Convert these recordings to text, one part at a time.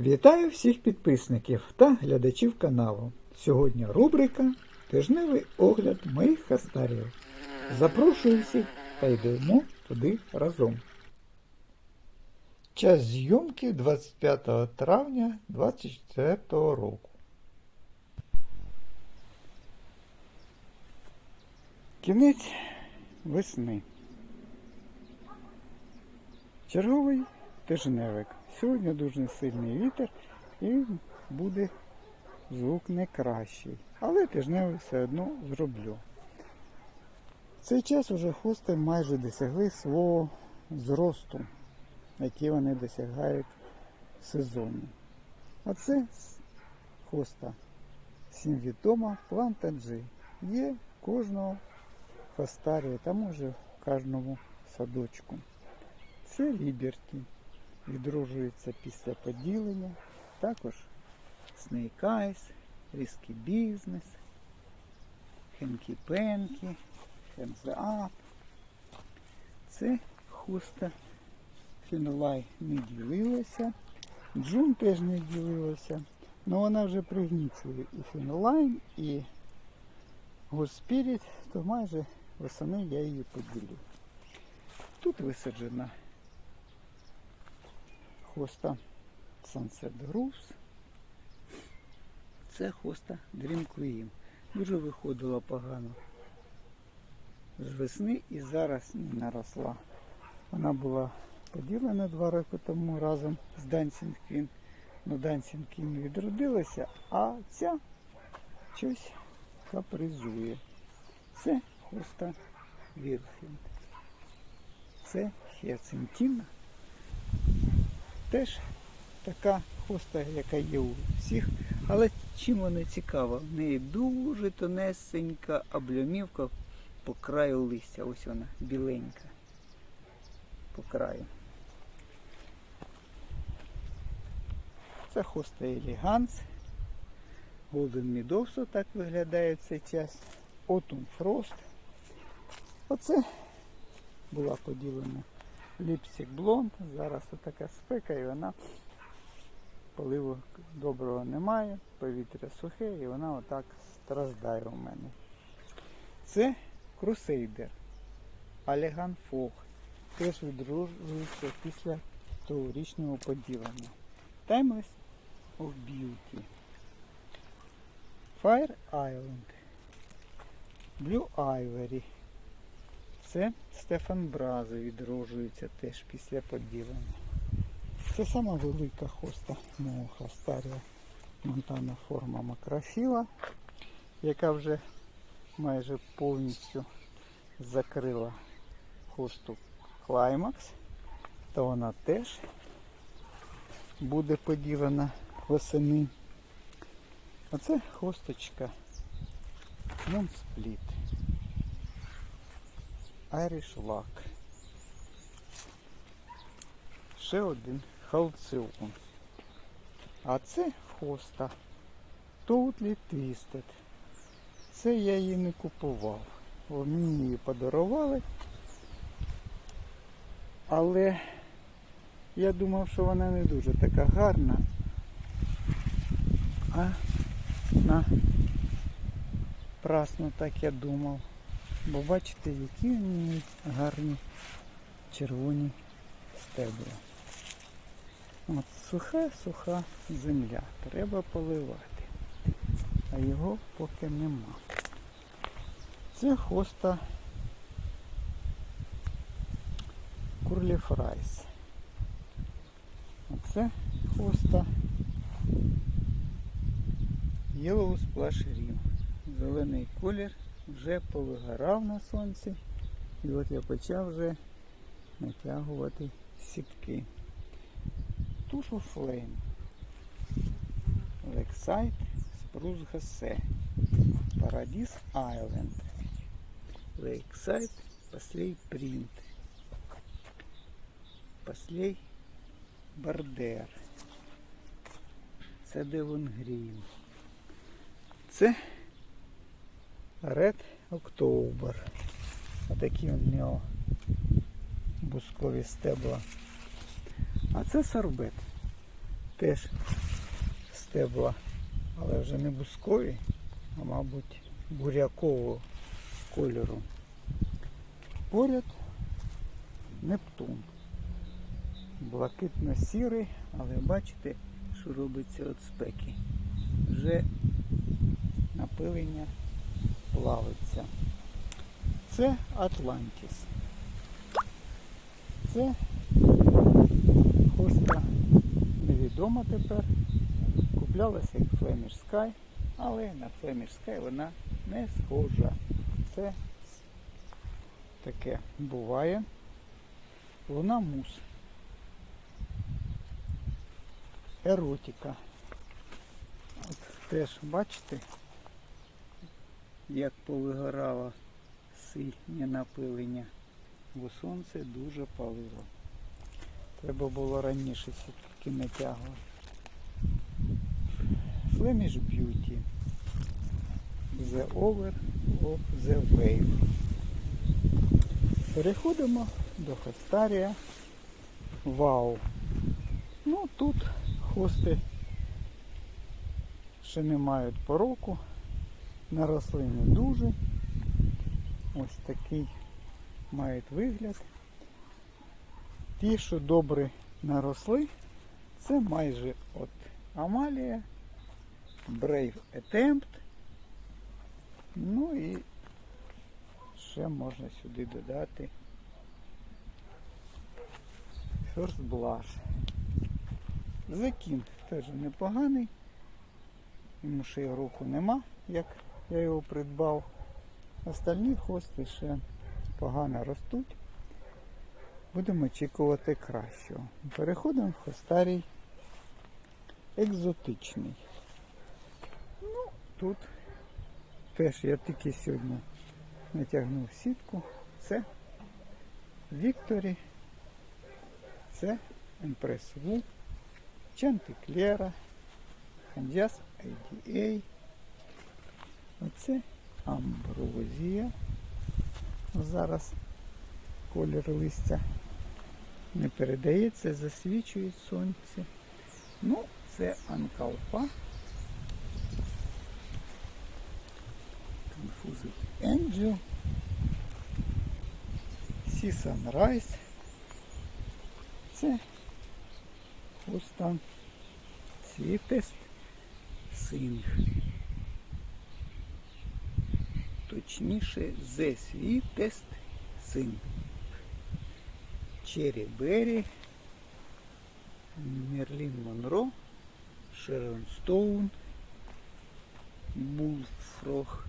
Вітаю всіх підписників та глядачів каналу. Сьогодні рубрика Тижневий огляд моїх хастарів. Запрошую всіх та йдемо туди разом. Час зйомки 25 травня 2024 року. Кінець весни. Черговий тижневик. Сьогодні дуже сильний вітер і буде звук не кращий. Але тижневик все одно зроблю. В цей час уже хости майже досягли свого зросту, який вони досягають в сезоні. А це хоста всім відома планта G. Є кожного хостарія, та може в кожному садочку. Це Ліберті. Відроджується після поділення. Також Snake Eyes, Risky Business, Хенкі Пенкі, Hands Up. Це хуста Фінолай не ділилася. Джун теж не ділилася. але вона вже пригнічує і фенолайн, і Госпіріт, то майже восени я її поділю. Тут висаджена хоста Sunset Grooves. Це хоста Dream Queen. Дуже виходила погано з весни і зараз не наросла. Вона була поділена два роки тому разом з Dancing Queen. Ну, Dancing Queen відродилася, а ця щось капризує. Це хоста Вілфінд. Це Хіацинтіна. Теж така хоста, яка є у всіх. Але чим вона цікава? В неї дуже тонесенька облямівка по краю листя. Ось вона, біленька. По краю. Це хоста Еліганс. Golden Meadows так виглядає в цей час. Autumn Frost. Оце була поділена ліпстик блонд. Зараз така спека і вона поливу доброго немає, повітря сухе і вона отак страждає у мене. Це Crusader. Алеган Фог. Теж відроджується після тогорічного поділення. Timeless of Beauty. Fire Island. Blue Ivory. Це Стефан Бразо відроджується теж після поділення. Це сама велика хоста мого хастарія Монтана форма макрофіла, яка вже майже повністю закрила хосту Клаймакс, то вона теж буде поділена восени. Оце хосточка Moonsplит. Irish Lock. Ще один халцион. А це хоста. Totally Twisted. Це я її не купував. О, Мені її подарували. Але я думав, що вона не дуже така гарна. А на прасно так я думав. Бо бачите, які в ній гарні червоні стебла. От суха-суха земля. Треба поливати. А його поки нема. Це хоста Курлі Фрайс. Оце хоста Yellow Splash Rim. Зелений колір вже повигорав на сонці. І от я почав вже натягувати сітки. Тушу Flame. Лексайт Спрус Гасе. Парадіс Айленд. Лейксайд Послей Принт. Послей Бардер. Це Девон Грін. Це Red October. Отакі у нього бускові стебла. А це сорбет. теж стебла, але вже не бускові, а мабуть бурякового кольору. Поряд Нептун. Блакитно-сірий, але бачите, що робиться від спеки. Вже напилення плавиться. Це Атлантіс. Це хоста невідома тепер. Куплялася як Flemish Sky, але на Flemish Sky вона не схожа. Це таке буває. Луна мус. Еротика. От теж бачите, як повигорало сильне напилення, бо сонце дуже палило. Треба було раніше все-таки натягувати. Flemish Beauty. The Over of the Wave. Переходимо до Хастарія. Вау. Ну тут хости ще не мають пороку. Наросли не дуже. Ось такий мають вигляд. Ті, що добре наросли, це майже от Амалія, Brave Attempt. Ну і ще можна сюди додати First Blush. Закін теж непоганий. Йому ще й року нема, як я його придбав. Остальні хости ще погано ростуть. Будемо очікувати кращого. Переходимо в хостарій екзотичний. Ну, тут теж я тільки сьогодні натягнув сітку. Це Вікторі, це Емпрес Ву, Чантиклера, Ханджас IDA. Оце амброзія. Зараз колір листя не передається, засвічує сонце. Ну, це анкалпа. Confused Angel. Sea Sunrise. Це ось там світест синг. Точніше, Sweetest Sing. Черри Берри, Мерлін Монро, Шерон Стоун, Булфрог,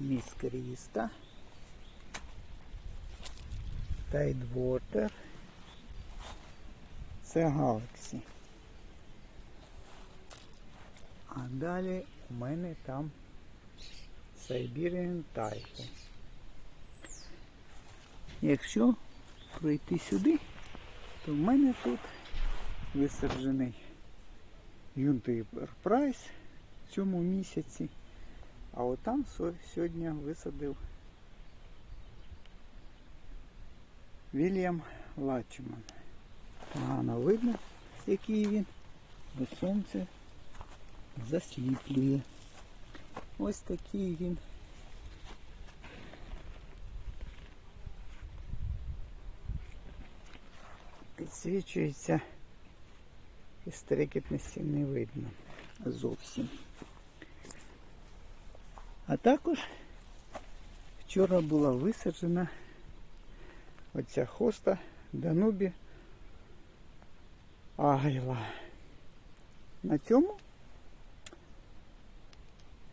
Міс Кріста, Тайдвотер. Це Галаксі. А далі у мене там Siberian Tiger. Якщо пройти сюди, то в мене тут висаджений Юнтий Прайс в цьому місяці. А отам сьогодні висадив Вільям Лачман. Погано видно, який він, бо сонце засліплює. Ось такий він. Підсвічується і стрикітності не видно зовсім. А також вчора була висаджена оця хоста Данубі Агайла. На цьому